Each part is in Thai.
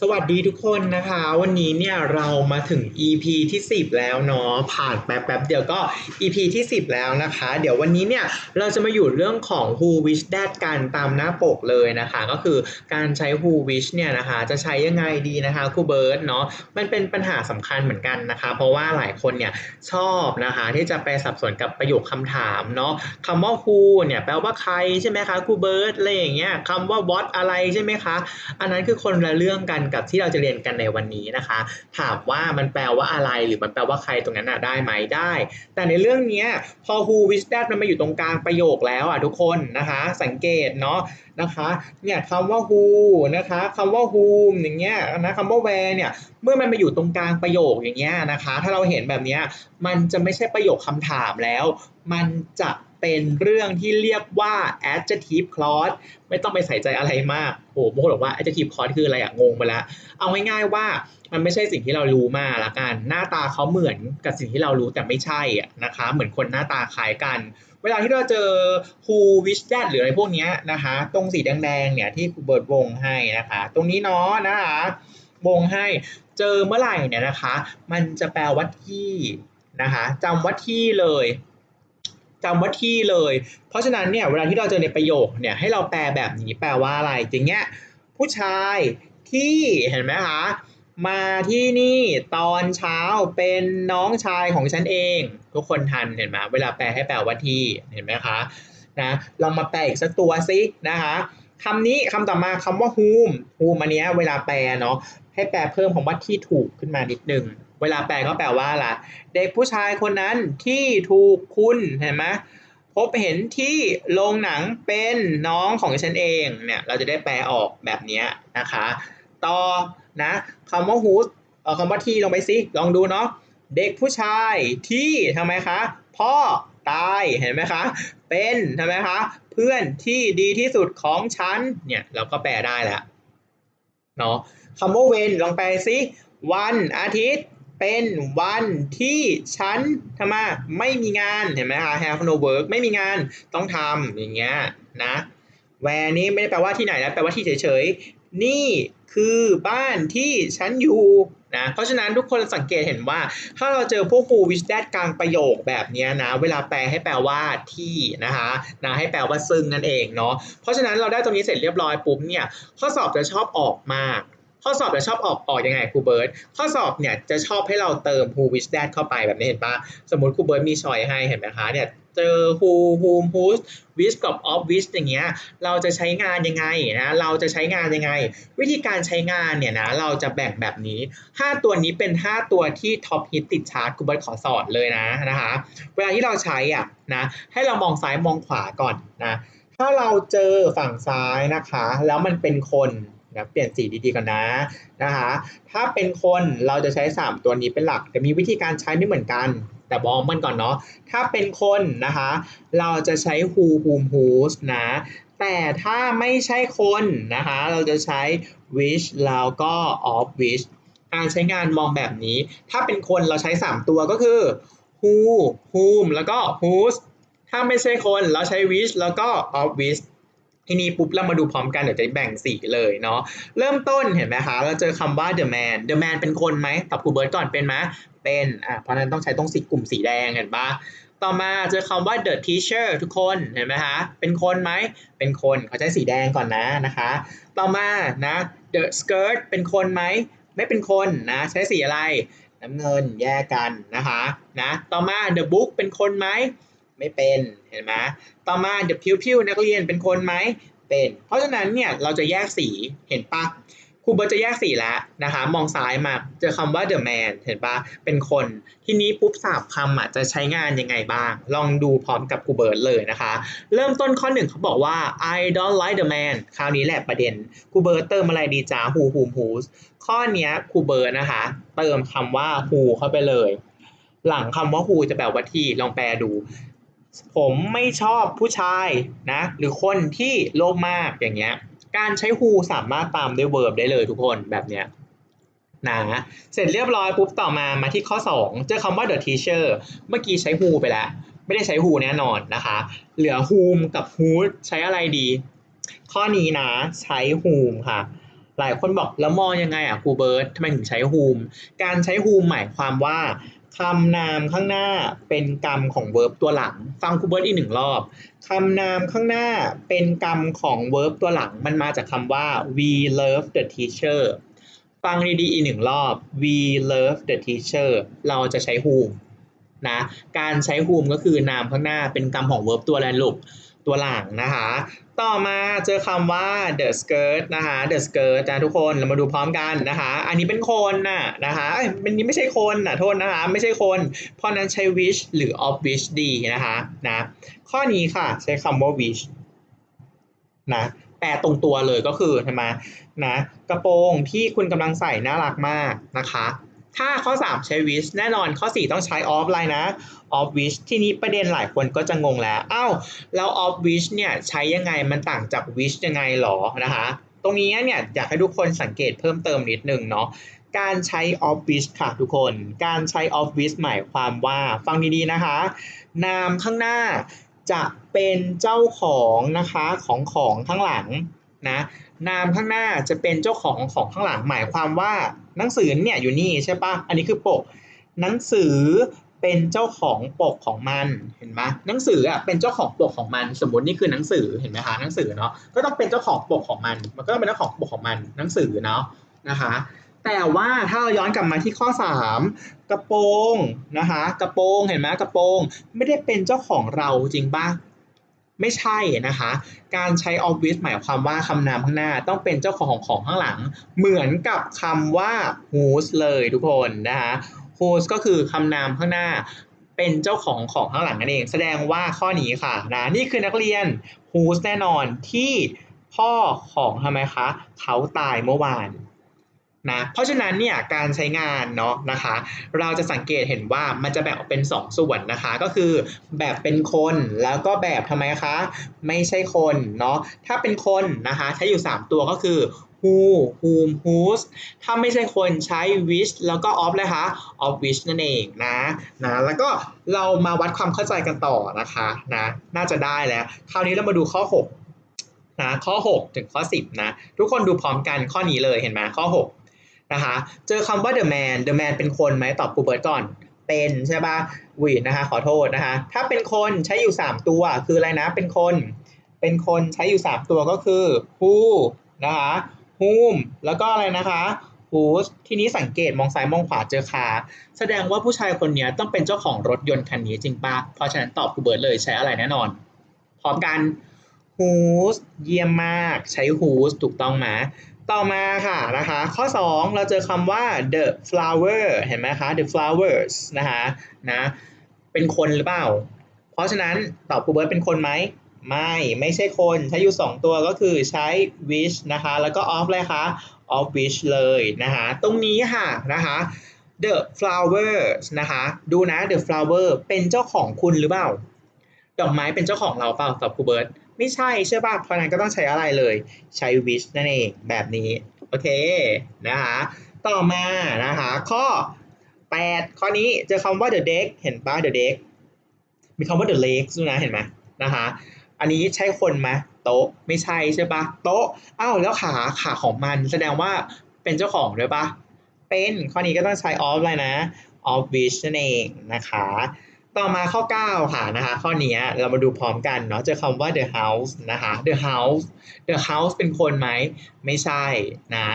สวัสดีทุกคนนะคะ วันนี้เนี่ยเรามาถึง EP ที่ 10 แล้วเนาะผ่านแป๊บแป๊บเดียวก็ EP ที่ 10 แล้วนะคะ เดี๋ยววันนี้เนี่ยเราจะมาอยู่เรื่องของ Who Wish That กันตามหน้าปกเลยนะคะ ก็คือการใช้ Who Wish เนี่ยนะคะจะใช้ยังไงดีนะคะครูเบิร์ตเนาะมันเป็นปัญหาสำคัญเหมือนกันนะคะ เพราะว่าหลายคนเนี่ยชอบนะคะที่จะไปสับสนกับประโยคคำถามเนาะคำว่า Who เนี่ยแปลว่าใครใช่ไหมคะครูเบิร์ตอะไรอย่างเงี้ยคำว่า What อะไรใช่ไหมคะอันนั้นคือคนละเรื่องกันกับที่เราจะเรียนกันในวันนี้นะคะ ถามว่ามันแปลว่าอะไรหรือมันแปลว่าใครตรงนั้นน่ะได้ไหมได้ แต่ในเรื่องนี้พอ who which that มันมาอยู่ตรงกลางประโยคแล้วอะทุกคนนะคะ สังเกตเนาะนะคะเนี่ยคำว่า who นะคะคำว่า whom อย่างเงี้ยนะคำว่า where เนี่ยเมื่อมันมาอยู่ตรงกลางประโยคอย่างเงี้ยนะคะ ถ้าเราเห็นแบบเนี้ยมันจะไม่ใช่ประโยคคำถามแล้ว มันจะ เป็นเรื่องที่เรียกว่า adjective clause ไม่ต้องไปใส่ใจอะไรมากโอ้โหบางคนบอกว่า adjective clause คืออะไรอะงงไปแล้ว เอาง่ายๆว่ามันไม่ใช่สิ่งที่เรารู้มาละกัน หน้าตาเขาเหมือนกับสิ่งที่เรารู้แต่ไม่ใช่อะนะคะ เหมือนคนหน้าตาคล้ายกัน เวลาที่เราเจอ who wish that หรืออะไรพวกนี้นะคะ ตรงสีแดงๆเนี่ยที่ครูเบิร์ดวงให้นะคะ ตรงนี้เนาะนะคะวงให้เจอเมื่อไหร่เนี่ยนะคะ มันจะแปลว่าที่นะคะจำว่าที่เลย จำว่าที่เลย เพราะฉะนั้นเนี่ยเวลาที่เราเจอในประโยคเนี่ยให้เราแปลแบบนี้แปลว่าอะไรอย่างเงี้ยผู้ชายที่เห็นไหมคะมาที่นี่ตอนเช้าเป็นน้องชายของฉันเอง ทุกคนทันเห็นไหมเวลาแปลให้แปลว่าที่เห็นไหมคะนะลองมาแปลอีกสักตัวสินะคะคำนี้คำต่อมาคำว่า whom whom อันเนี้ยเวลาแปลเนาะให้แปลเพิ่มคำว่าที่ถูกขึ้นมานิดนึง เวลาแปลก็แปลว่าอะเด็กผู้ชายคนนั้นที่ถูกคุณเห็นไหมพบเห็นที่โรงหนังเป็นน้องของฉันเองเนี่ยเราจะได้แปลออกแบบนี้นะคะ ต่อนะคำว่า who เอาคำว่าที่ลงไปสิลองดูเนาะเด็กผู้ชายที่ทำไมคะ พ่อตายเห็นไหมคะ เป็นทำไมคะ เพื่อนที่ดีที่สุดของฉันเนี่ยเราก็แปลได้แล้วเนาะคำว่าเวนลองแปลสิวันอาทิตย์ เป็นวันที่ฉันทำไมไม่มีงานเห็นไหมคะ have no work ไม่มีงานต้องทำอย่างเงี้ยนะ where นี้ไม่ได้แปลว่าที่ไหนนะแปลว่าที่เฉยๆ นี่คือบ้านที่ฉันอยู่นะเพราะฉะนั้นทุกคนสังเกตเห็นว่า ถ้าเราเจอพวก who which that กลางประโยคแบบนี้นะ เวลาแปลให้แปลว่าที่นะคะนะให้แปลว่าซึ่งนั่นเองเนาะเพราะฉะนั้นเราได้ตรงนี้เสร็จเรียบร้อยปุ๊บเนี่ยข้อสอบจะชอบออกมาก ข้อสอบจะชอบออกออกยังไงครูเบิร์ตข้อสอบเนี่ยจะชอบให้เราเติม who which that เข้าไปแบบนี้เห็นปะสมมติครูเบิร์ตมีชอยให้เห็นไหมคะเนี่ยเจอ who whom whose which กับ of which อย่างเงี้ยเราจะใช้งานยังไงนะเราจะใช้งานยังไง วิธีการใช้งานเนี่ยนะเราจะแบ่งแบบนี้ 5 ตัวนี้เป็น 5 ตัวที่ท็อปฮิตติดชาร์ตครูเบิร์ตขอสอนเลยนะนะคะเวลาที่เราใช้อะนะให้เรามองซ้ายมองขวาก่อนนะถ้าเราเจอฝั่งซ้ายนะคะ แล้วมันเป็นคน นะเปลี่ยนสีดีๆก่อนนะนะคะถ้าเป็นคนเราจะใช้ 3 ตัวนี้เป็นหลัก แต่มีวิธีการใช้ไม่เหมือนกัน แต่บอกมันก่อนเนาะถ้าเป็นคนนะคะ เราจะใช้ who whom whose นะแต่ถ้าไม่ใช่คนนะคะ เราจะใช้ which แล้วก็ of which การใช้งานมองแบบนี้ ถ้าเป็นคนเราใช้ 3 ตัวก็คือ who whom แล้วก็ whose ถ้าไม่ใช่คนเราใช้ which แล้วก็ of which ทีนี้ปุ๊บเรามาดูพร้อมกันเดี๋ยวจะแบ่งสีเลยเนาะเริ่มต้นเห็นไหมคะเราเจอคำว่า the man the man เป็นคนไหมตอบครูเบิร์ตก่อนเป็นไหมเป็นอะเพราะนั้นต้องใช้ตรงสีกลุ่มสีแดงเห็นปะต่อมาเจอคำว่า the teacher ทุกคนเห็นไหมคะเป็นคนไหมเป็นคนเขาใช้สีแดงก่อนนะนะคะ ต่อมานะ the skirt เป็นคนไหมไม่เป็นคนนะใช้สีอะไรน้ำเงินแยกกันนะคะนะต่อมา the book เป็นคนไหม ไม่เป็นเห็นไหมต่อมา the pupil นักเรียนเป็นคนไหมเป็น เพราะฉะนั้นเนี่ยเราจะแยกสีเห็นปะครูเบิร์ตจะแยกสีแล้วนะคะ มองซ้ายมาเจอคำว่า the man เห็นปะเป็นคน ทีนี้ปุ๊บสาบคำอะจะใช้งานยังไงบ้าง ลองดูพร้อมกับครูเบิร์ตเลยนะคะ เริ่มต้นข้อหนึ่งเขาบอกว่า I don't like the man คราวนี้แหละประเด็นครูเบิร์ตเติมอะไรดีจ้า who whom whose ข้อนี้ครูเบิร์ตนะคะ เติมคำว่า who เข้าไปเลย หลังคำว่า who จะแปลว่าที่ลองแปลดู ผมไม่ชอบผู้ชายนะ หรือคนที่โลภมากอย่างเงี้ย การใช้ who สามารถตามด้วย verb ได้เลยทุกคนแบบเนี้ยนะเสร็จเรียบร้อยปุ๊บต่อมามาที่ข้อ 2 เจอคำว่า the teacher เมื่อกี้ใช้ who ไปแล้ว ไม่ได้ใช้ who แน่นอนนะคะ เหลือ whom กับ who ใช้อะไรดี ข้อนี้นะใช้ whom ค่ะ หลายคนบอกแล้วมองยังไงอะครูเบิร์ตทำไมถึงใช้ whom การใช้ whom หมายความว่า คำนามข้างหน้าเป็นกรรมของ verb ตัวหลัง ฟังครูเบิร์ตอีกหนึ่งรอบคำนามข้างหน้าเป็นกรรมของ verb ตัวหลัง มันมาจากคำว่า we love the teacher ฟังดีๆอีกหนึ่งรอบ we love the teacher เราจะใช้ whom นะ การใช้ whom ก็คือนามข้างหน้าเป็นกรรมของ verb ตัวแรลูกตัวหลังนะคะ ต่อมาเจอคำว่า the skirt นะคะ the skirt นะทุกคนเรามาดูพร้อมกันนะคะ อันนี้เป็นคนน่ะนะคะเอ้ยมันนี้ไม่ใช่คนน่ะโทษนะคะ ไม่ใช่คน เพราะนั้นใช้ wish หรือ of wish ดีนะคะนะข้อนี้ค่ะใช้คำว่า wish นะแปลตรงตัวเลยก็คือใช่ไหมนะกระโปรงที่คุณกำลังใส่น่ารักมากนะคะ ถ้าข้อ 3 ใช้ wish แน่นอนข้อ 4 ต้องใช้ of อะไรนะ of wish ที่นี้ประเด็นหลายคนก็จะงงแล้วอ้าวแล้ว of wish เนี่ยใช้ยังไงมันต่างจาก wish ยังไงหรอนะคะตรงนี้เนี่ยอยากให้ทุกคนสังเกตเพิ่มเติมนิดนึงเนาะการใช้ of wish ค่ะทุกคน การใช้ of wish หมายความว่าฟังดีๆนะคะ นามข้างหน้าจะเป็นเจ้าของนะคะของของข้างหลัง นะนามข้างหน้าจะเป็นเจ้าของของข้างหลังหมายความว่าหนังสือเนี่ยอยู่นี่ใช่ปะอันนี้คือปก หนังสือเป็นเจ้าของปกของมันเห็นไหมหนังสืออะเป็นเจ้าของปกของมัน สมมตินี่คือหนังสือเห็นไหมคะหนังสือเนาะก็ต้องเป็นเจ้าของปกของมัน มันก็ต้องเป็นเจ้าของปกของมันหนังสือเนาะนะคะแต่ว่าถ้าเราย้อนกลับมาที่ข้อ 3 กระโปรงนะคะกระโปรงเห็นไหมกระโปรงไม่ได้เป็นเจ้าของเราจริงป่ะ ไม่ใช่นะคะ การใช้ obvious หมายความว่าคำนามข้างหน้าต้องเป็นเจ้าของของข้างหลัง เหมือนกับคำว่า whose เลยทุกคนนะคะ whose ก็คือคำนามข้างหน้า เป็นเจ้าของของข้างหลังนั่นเอง แสดงว่าข้อนี้ค่ะนะนี่คือนักเรียน whose แน่นอนที่พ่อของทำไมคะ เขาตายเมื่อวาน นะเพราะฉะนั้นเนี่ยการใช้งานเนาะนะคะ เราจะสังเกตเห็นว่ามันจะแบ่งออกเป็น 2 ส่วนนะคะ ก็คือแบบเป็นคนแล้วก็แบบทำไมคะ ไม่ใช่คนเนาะถ้าเป็นคนนะคะใช้อยู่ 3 ตัวก็คือ who whom whose ถ้าไม่ใช่คนใช้ which แล้วก็ of เลยคะ of which นั่นเองนะนะแล้วก็เรามาวัดความเข้าใจกันต่อนะคะนะน่าจะได้แล้ว คราวนี้เรามาดูข้อ 6นะข้อ 6 ถึงข้อ 10 นะ ทุกคนดูพร้อมกันข้อนี้เลยเห็นไหมข้อ 6 นะคะเจอคำว่า the man the man เป็นคนไหมตอบกูเบิร์ตก่อนเป็นใช่ป่ะวีนะคะขอโทษนะคะถ้าเป็นคนใช้อยู่ 3 ตัวคืออะไรนะเป็นคน เป็นคนใช้อยู่ 3 ตัวก็คือ who นะคะ whom แล้วก็อะไรนะคะ whose ทีนี้สังเกตมองซ้ายมองขวาเจอคาแสดงว่าผู้ชายคนนี้ต้องเป็นเจ้าของรถยนต์คันนี้จริงป่ะเพราะฉะนั้นตอบกูเบิร์ตเลยใช้อะไรแน่นอน พร้อมกัน whose เยี่ยมมากใช้ whose ถูกต้องไหม ต่อมาค่ะนะคะ ข้อ 2 เราเจอคำว่า the flower เห็นไหมคะ the flowers นะคะนะเป็นคนหรือเปล่า เพราะฉะนั้นตอบกูเบิร์ตเป็นคนไหมไม่ไม่ใช่คนใช้อยู่ 2 ตัวก็คือใช้ which นะคะ แล้วก็ of เลยคะ of which เลยนะคะตรงนี้ค่ะนะคะ the flowers นะคะดูนะ the flower เป็นเจ้าของคุณหรือเปล่า ดอกไม้เป็นเจ้าของเราเปล่าตอบกูเบิร์ต ไม่ใช่ใช่ป่ะเพราะนั้นก็ต้องใช้อะไรเลย ใช้ wish นั่นเองแบบนี้ โอเคนะคะต่อมานะคะข้อ 8 ข้อนี้เจอคำว่า the deck เห็นป่ะ the deck มีคำว่า the legs ด้วยนะเห็นไหมนะคะอันนี้ใช่คนไหมโต๊ะไม่ใช่ใช่ป่ะโต๊ะอ้าวแล้วขาขาของมันแสดงว่าเป็นเจ้าของด้วยป่ะเป็นข้อนี้ก็ต้องใช้ of อะไรนะ of which นั่นเองนะคะ ต่อมาข้อ 9 ค่ะนะคะข้อนี้เรามาดูพร้อมกันเนาะเจอคำว่า the house นะคะ the house the house เป็นคนไหม ไม่ใช่นะ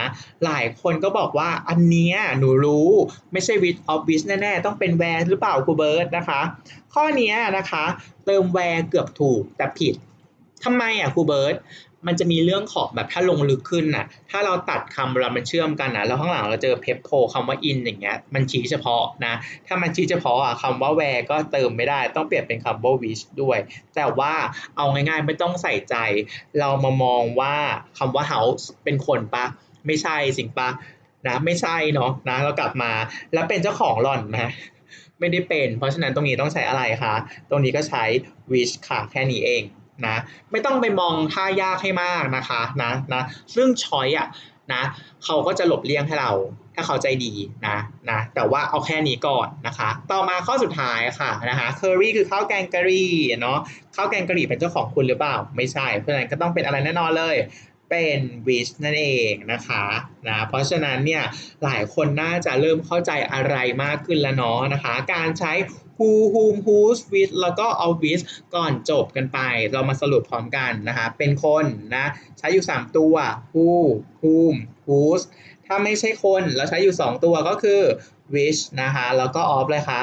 หลายคนก็บอกว่าอันเนี้ยหนูรู้ไม่ใช่ with of which แน่ๆ ต้องเป็น where หรือเปล่าครูเบิร์ตนะคะ ข้อนี้นะคะ เติม where เกือบถูกแต่ผิดทำไมอะครูเบิร์ต มันจะมีเรื่องของแบบถ้าลงลึกขึ้นน่ะถ้าเราตัดคำเวลามันเชื่อมกันนะแล้วข้างหลังเราเจอเพปโพคำว่า in อย่างเงี้ยมันชี้เฉพาะนะถ้ามันชี้เฉพาะอะคำว่า where ก็เติมไม่ได้ต้องเปลี่ยนเป็นคำว่า which ด้วย แต่ว่าเอาง่ายๆไม่ต้องใส่ใจ เรามามองว่าคำว่า house เป็นคนปะไม่ใช่สิงปะนะไม่ใช่เนาะนะเรากลับมาแล้วเป็นเจ้าของหล่อนไหมไม่ได้เป็น เพราะฉะนั้นตรงนี้ต้องใช้อะไรคะ ตรงนี้ก็ใช้ which ค่ะแค่นี้เอง นะไม่ต้องไปมองท่ายากให้มากนะคะนะนะซึ่งช้อยอะนะเขาก็จะหลบเลี่ยงให้เรา ถ้าเขาใจดีนะนะแต่ว่าเอาแค่นี้ก่อนนะคะ ต่อมาข้อสุดท้ายค่ะนะคะ curry คือข้าวแกงกะหรี่เนาะข้าวแกงกะหรี่เป็นเจ้าของคุณหรือเปล่า ไม่ใช่ เพราะฉะนั้นก็ต้องเป็นอะไรแน่นอนเลยเป็น which นั่นเองนะคะนะเพราะฉะนั้นเนี่ยหลายคนน่าจะเริ่มเข้าใจอะไรมากขึ้นแล้วเนาะนะคะ การใช้ who whom whose with แล้วก็ of which ก่อนจบกันไป เรามาสรุปพร้อมกันนะคะ เป็นคนนะใช้อยู่ 3 ตัว who whom whose ถ้าไม่ใช่คนเราใช้อยู่ 2 ตัวก็คือ which นะคะแล้วก็ of เลยคะ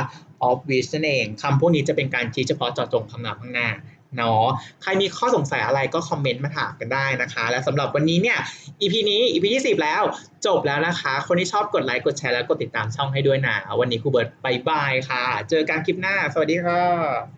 of which นั่นเองคำพวกนี้จะเป็นการชี้เฉพาะเจาะจงคำนามข้างหน้า เนาะใครมีข้อสงสัยอะไรก็คอมเมนต์มาถามกันได้นะคะ และสำหรับวันนี้เนี่ย EP นี้ EP ที่10แล้วจบแล้วนะคะ คนที่ชอบกดไลค์กดแชร์และกดติดตามช่องให้ด้วยนะวันนี้ครูเบิร์ตบายบายค่ะ เจอกันคลิปหน้า สวัสดีค่ะ